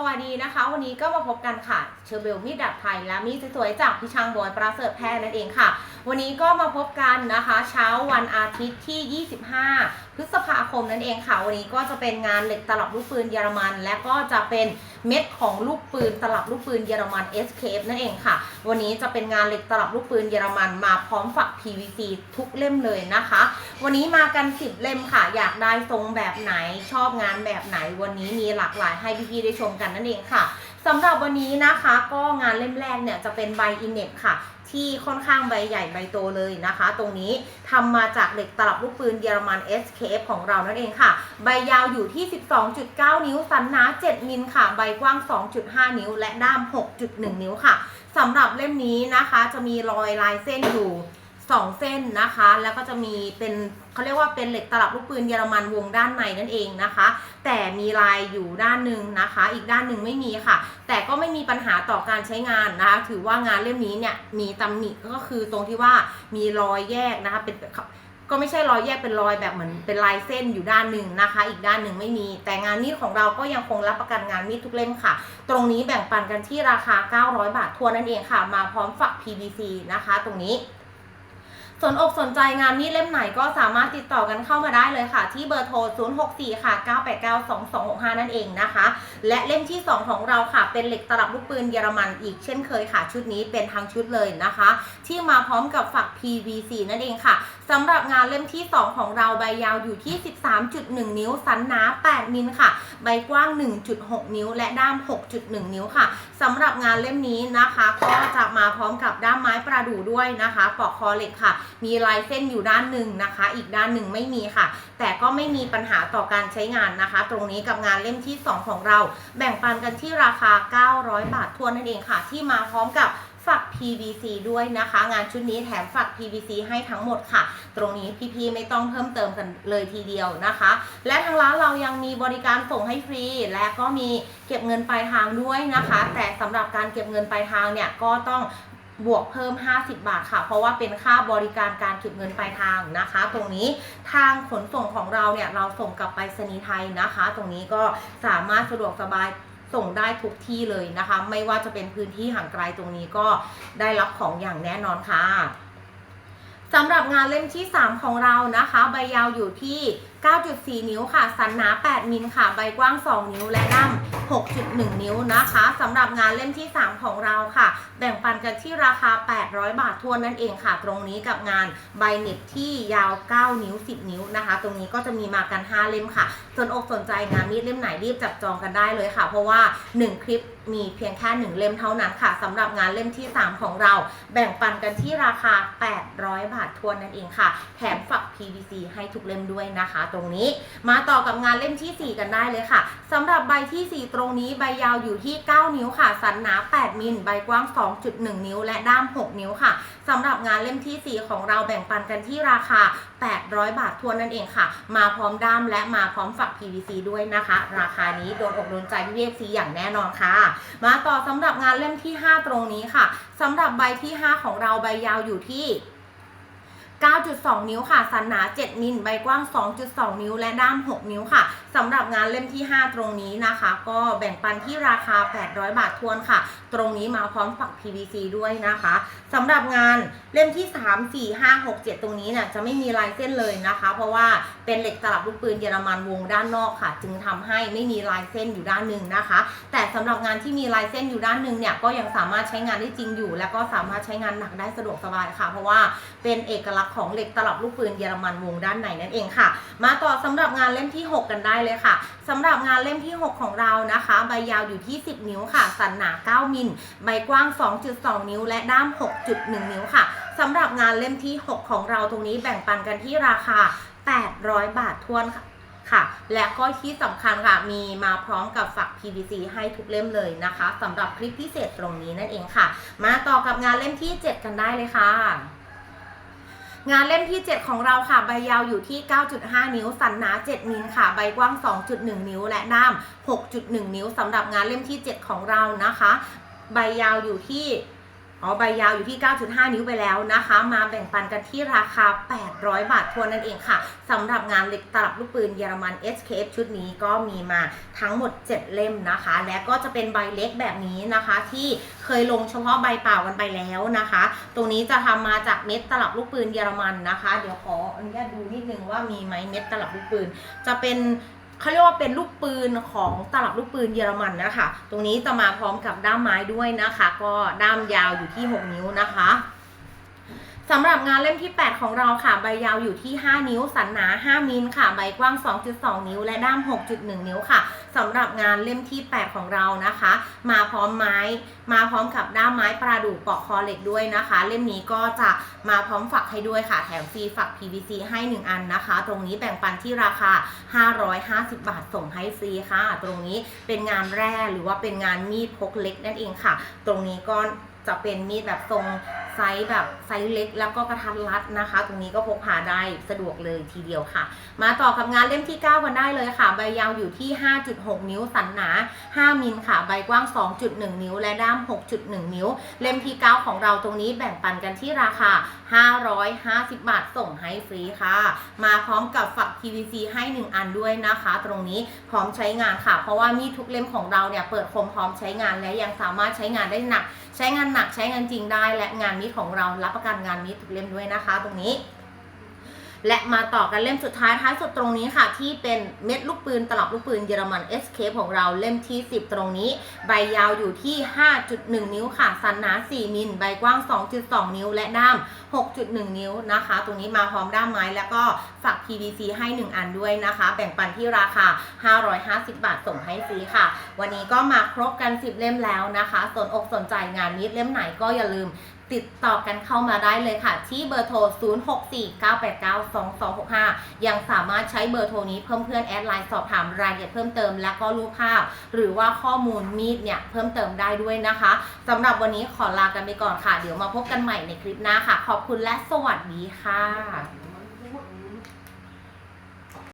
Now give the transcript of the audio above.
สวัสดีนะคะ วันนี้ก็มาพบกันค่ะ เชอร์เบลมีดดับไทยและมีดสวยๆจากพี่ช่างบอยปราเสริฐแพทย์นั่นเองค่ะ วันนี้ก็มาพบกันนะคะ เช้าวันอาทิตย์ที่ 25 พฤษภาคมนั่นเองค่ะ วันนี้ก็จะเป็นงานเหล็กตลับลูกปืนเยอรมัน และก็จะเป็นเม็ดของลูกปืนตลับลูกปืนเยอรมัน SKF นั่นเองค่ะ วันนี้จะเป็นงานเหล็กตลับลูกปืนเยอรมันมาพร้อมฝัก PVC ทุกเล่มเลยนะคะ วันนี้มากัน 10 เล่มค่ะ อยากได้ทรงแบบไหนชอบงานแบบไหน วันนี้มีหลากหลายให้พี่ๆได้ชมกันนั่นเองค่ะสำหรับวันนี้นะคะก็งานเล่มแรกเนี่ยจะเป็นใบอินเน็ค่ะ ที่ค่อนข้างใบใหญ่ใบโตเลยนะคะ ตรงนี้ทำมาจากเหล็กตลับลูกปืนเยอรมัน SKF ของเรานั่นเองค่ะ ใบยาวอยู่ที่ 12.9 นิ้ว สันหนา 7 มิลค่ะ ใบกว้าง 2.5 นิ้ว และด้าม 6.1 นิ้วค่ะสำหรับเล่มนี้นะคะ จะมีรอยลายเส้นอยู่ 2 เส้นนะคะ แล้วก็จะมีเป็นเขาเรียกว่าเป็นเหล็กตลับลูกปืนเยอรมันวงด้านในนั่นเองนะคะ แต่มีลายอยู่ด้านหนึ่งนะคะ อีกด้านหนึ่งไม่มีค่ะ แต่ก็ไม่มีปัญหาต่อการใช้งานนะคะ ถือว่างานเล่มนี้เนี่ยมีตำหนิก็คือตรงที่ว่ามีรอยแยกนะคะเป็นก็ไม่ใช่รอยแยกเป็นรอยแบบเหมือนเป็นลายเส้นอยู่ด้านหนึ่งนะคะ อีกด้านหนึ่งไม่มี แต่งานมีดของเราก็ยังคงรับประกันงานมีดทุกเล่มค่ะ ตรงนี้แบ่งปันกันที่ราคา 900 บาททัวนั่นเองค่ะ มาพร้อมฝัก PVC นะคะ ตรงนี้ สนอกสนใจงานมีดเล่มไหนก็สามารถติดต่อกันเข้ามาได้เลยค่ะ ที่เบอร์โทร 064 ค่ะ 989 2265 นั่นเองนะคะ และเล่มที่ 2 ของเราค่ะ เป็นเหล็กตลับลูกปืนเยอรมันอีกเช่นเคยค่ะ ชุดนี้เป็นทั้งชุดเลยนะคะ ที่มาพร้อมกับฝัก PVC นั่นเองค่ะสำหรับงานเล่มที่ 2 ของเราใบยาวอยู่ที่ 13.1 นิ้ว สันหนา 8 มิลค่ะ ใบกว้าง 1.6 นิ้ว และด้าม 6.1 นิ้วค่ะสำหรับงานเล่มนี้นะคะ ก็จะมาพร้อมกับด้ามไม้ประดู่ด้วยนะคะปอกคอเหล็กค่ะมีลายเส้นอยู่ด้านหนึ่งนะคะ อีกด้านหนึ่งไม่มีค่ะ แต่ก็ไม่มีปัญหาต่อการใช้งานนะคะ ตรงนี้กับงานเล่มที่ 2 ของเรา แบ่งปันกันที่ราคา 900 บาททวนนั่นเองค่ะ ที่มาพร้อมกับฝัก PVC ด้วยนะคะ งานชุดนี้แถมฝัก PVC ให้ทั้งหมดค่ะ ตรงนี้พี่ๆไม่ต้องเพิ่มเติมกันเลยทีเดียวนะคะ และทางร้านเรายังมีบริการส่งให้ฟรี และก็มีเก็บเงินปลายทางด้วยนะคะ แต่สำหรับการเก็บเงินปลายทางเนี่ยก็ต้อง บวกเพิ่ม 50 บาทค่ะ เพราะว่าเป็นค่าบริการการเก็บเงินปลายทางนะคะ ตรงนี้ทางขนส่งของเราเนี่ยเราส่งกลับไปสนีย์ไทยนะคะ ตรงนี้ก็สามารถสะดวกสบายส่งได้ทุกที่เลยนะคะ ไม่ว่าจะเป็นพื้นที่ห่างไกลตรงนี้ก็ได้รับของอย่างแน่นอนค่ะสำหรับงานเล่มที่ 3 ของเรานะคะ ใบยาวอยู่ที่ 9.4 นิ้วค่ะ สันหนา 8 มิลค่ะ ใบกว้าง 2 นิ้วและด้าม 6.1 นิ้วนะคะสำหรับงานเล่มที่ 3 ของเราค่ะ แบ่งปันกันที่ราคา 800 บาททวนนั่นเองค่ะ ตรงนี้กับงานใบเน็ตที่ยาว 9 นิ้ว 10 นิ้วนะคะ ตรงนี้ก็จะมีมากัน 5 เล่มค่ะ สนอกสนใจงานมีดเล่มไหนรีบจับจองกันได้เลยค่ะ เพราะว่า 1 คลิปมีเพียงแค่ 1 เล่มเท่านั้นค่ะสำหรับงานเล่มที่ 3 ของเรา แบ่งปันกันที่ราคา 800 บาททวนนั่นเองค่ะ แถมฝัก PVC ให้ทุกเล่มด้วยนะคะ ตรงนี้มาต่อกับงานเล่มที่ 4 กันได้เลยค่ะสำหรับใบที่4ตรงนี้ใบยาวอยู่ที่ 9 นิ้วค่ะ สันหนา 8 มิล ใบกว้าง 2.1 นิ้ว และด้าม 6 นิ้วค่ะสำหรับงานเล่มที่ 4 ของเราแบ่งปันกันที่ราคา 800 บาททวนนั่นเองค่ะ มาพร้อมด้ามและมาพร้อมฝัก PVC ด้วยนะคะ ราคานี้โดนอกโดนใจพี่เวฟซีอย่างแน่นอนค่ะ มาต่อสำหรับงานเล่มที่ 5 ตรงนี้ค่ะสำหรับใบที่ 5 ของเราใบยาวอยู่ที่ 9.2 นิ้วค่ะ สันหนา 7 มิล ใบกว้าง 2.2 นิ้ว และด้าม 6 นิ้วค่ะ สำหรับงานเล่มที่ 5 ตรงนี้นะคะ ก็แบ่งปันที่ราคา 800 บาททวนค่ะ ตรงนี้มาพร้อมฝัก PVC ด้วยนะคะ สำหรับงานเล่มที่ 3 4 5 6 7 ตรงนี้เนี่ยจะไม่มีลายเส้นเลยนะคะ เพราะว่าเป็นเหล็กตลับลูกปืนเยอรมันวงด้านนอกค่ะ จึงทำให้ไม่มีลายเส้นอยู่ด้านหนึ่งนะคะ แต่สำหรับงานที่มีลายเส้นอยู่ด้านหนึ่งเนี่ยก็ยังสามารถใช้งานได้จริงอยู่ และก็สามารถใช้งานหนักได้สะดวกสบายค่ะ เพราะว่าเป็นเอกลักษณ์ของเหล็กตลับลูกปืนเยอรมันวงด้านในนั่นเองค่ะ มาต่อสำหรับงานเล่มที่ 6 กันได้เลยค่ะสำหรับงานเล่มที่ 6 ของเรานะคะ ใบยาวอยู่ที่ 10 นิ้วค่ะ สันหนา 9 มิล ใบกว้าง 2.2 นิ้ว และด้าม 6.1 นิ้วค่ะสำหรับงานเล่มที่ 6 ของเราตรงนี้แบ่งปันกันที่ราคา 800 บาททวนค่ะค่ะและก็ที่สำคัญค่ะ มีมาพร้อมกับฝัก PVC ให้ทุกเล่มเลยนะคะสำหรับคลิปพิเศษตรงนี้นั่นเองค่ะ มาต่อกับงานเล่มที่ 7 กันได้เลยค่ะ งานเล่มที่ 7 ของเราค่ะใบยาวอยู่ที่ 9.5 นิ้ว สันหนา 7 มิลค่ะ ใบกว้าง 2.1 นิ้ว และด้าม 6.1 นิ้วสำหรับงานเล่มที่ 7 ของเรานะคะ ใบยาวอยู่ที่ อ๋อใบยาวอยู่ที่ 9.5 นิ้วไปแล้วนะคะ มาแบ่งปันกันที่ราคา 800 บาททวนนั่นเองค่ะสำหรับงานเหล็กตลับลูกปืนเยอรมัน SKF ชุดนี้ก็มีมาทั้งหมด 7 เล่มนะคะ และก็จะเป็นใบเล็กแบบนี้นะคะ ที่เคยลงเฉพาะใบเปล่ากันไปแล้วนะคะ ตรงนี้จะทำมาจากเม็ดตลับลูกปืนเยอรมันนะคะ เดี๋ยวขออนุญาตดูนิดนึงว่ามีไหมเม็ดตลับลูกปืน จะเป็น เขาเรียกว่าเป็นลูกปืนของตลับลูกปืนเยอรมันนะคะ ตรงนี้จะมาพร้อมกับด้ามไม้ด้วยนะคะ ก็ด้ามยาวอยู่ที่ 6 นิ้วนะคะ สำหรับงานเล่มที่ 8 ของเราค่ะ ใบยาวอยู่ที่ 5 นิ้ว สันหนา 5 มิลค่ะ ใบกว้าง 2.2 นิ้ว และด้าม 6.1 นิ้วค่ะสำหรับงานเล่มที่ 8 ของเรานะคะ มาพร้อมไม้ มาพร้อมกับด้ามไม้ปลาดูปอกคอเหล็กด้วยนะคะ เล่มนี้ก็จะมาพร้อมฝักให้ด้วยค่ะ แถมฟรีฝัก PVC ให้ 1 อันนะคะ ตรงนี้แบ่งปันที่ราคา 550 บาทส่งให้ฟรีค่ะ ตรงนี้เป็นงานแร่หรือว่าเป็นงานมีดพกเล็กนั่นเองค่ะ ตรงนี้ก็จะเป็นมีดแบบทรง ไซส์แบบไซส์เล็กแล้วก็กระทัดรัดนะคะ ตรงนี้ก็พกพาได้สะดวกเลยทีเดียวค่ะ มาต่อกับงานเล่มที่ 9 กันได้เลยค่ะ ใบยาวอยู่ที่ 5.6 นิ้วสันหนา 5 มิลค่ะ ใบกว้าง 2.1 นิ้ว และด้าม 6.1 นิ้ว เล่มที่ 9 ของเราตรงนี้แบ่งปันกันที่ราคา 550 บาทส่งให้ฟรีค่ะ มาพร้อมกับฝัก PVC ให้ 1 อันด้วยนะคะ ตรงนี้พร้อมใช้งานค่ะ เพราะว่ามีทุกเล่มของเราเนี่ยเปิดคมพร้อมใช้งานและยังสามารถใช้งานได้หนัก ใช้งานหนักใช้งานจริงได้และงานมีดของเรารับประกันงานมีดทุกเล่มด้วยนะคะ ตรงนี้ และมาต่อกันเล่มสุดท้ายท้ายสุดตรงนี้ค่ะ ที่เป็นเม็ดลูกปืนตลับลูกปืนเยอรมัน Escape ของเราเล่มที่ 10 ตรงนี้ ใบยาวอยู่ที่ 5.1 นิ้วค่ะ สันหนา 4 มิล ใบกว้าง 2.2 นิ้ว และด้าม 6.1 นิ้วนะคะ ตรงนี้มาพร้อมด้ามไม้แล้วก็ฝัก PVC ให้ 1 อันด้วยนะคะ แบ่งปันที่ราคา 550 บาทส่งให้ฟรีค่ะ วันนี้ก็มาครบกัน 10 เล่มแล้วนะคะ สนอกสนใจงานนี้เล่มไหนก็อย่าลืม ติดต่อกันเข้ามาได้เลยค่ะ ที่เบอร์โทร 0649892265 ยังสามารถใช้เบอร์โทรนี้เพิ่มเพื่อนแอดไลน์สอบถามรายละเอียดเพิ่มเติม และก็รูปภาพ หรือว่าข้อมูลมีดเนี่ยเพิ่มเติมได้ด้วยนะคะสำหรับวันนี้ขอลากันไปก่อนค่ะ เดี๋ยวมาพบกันใหม่ในคลิปหน้าค่ะ ขอบคุณและสวัสดีค่ะ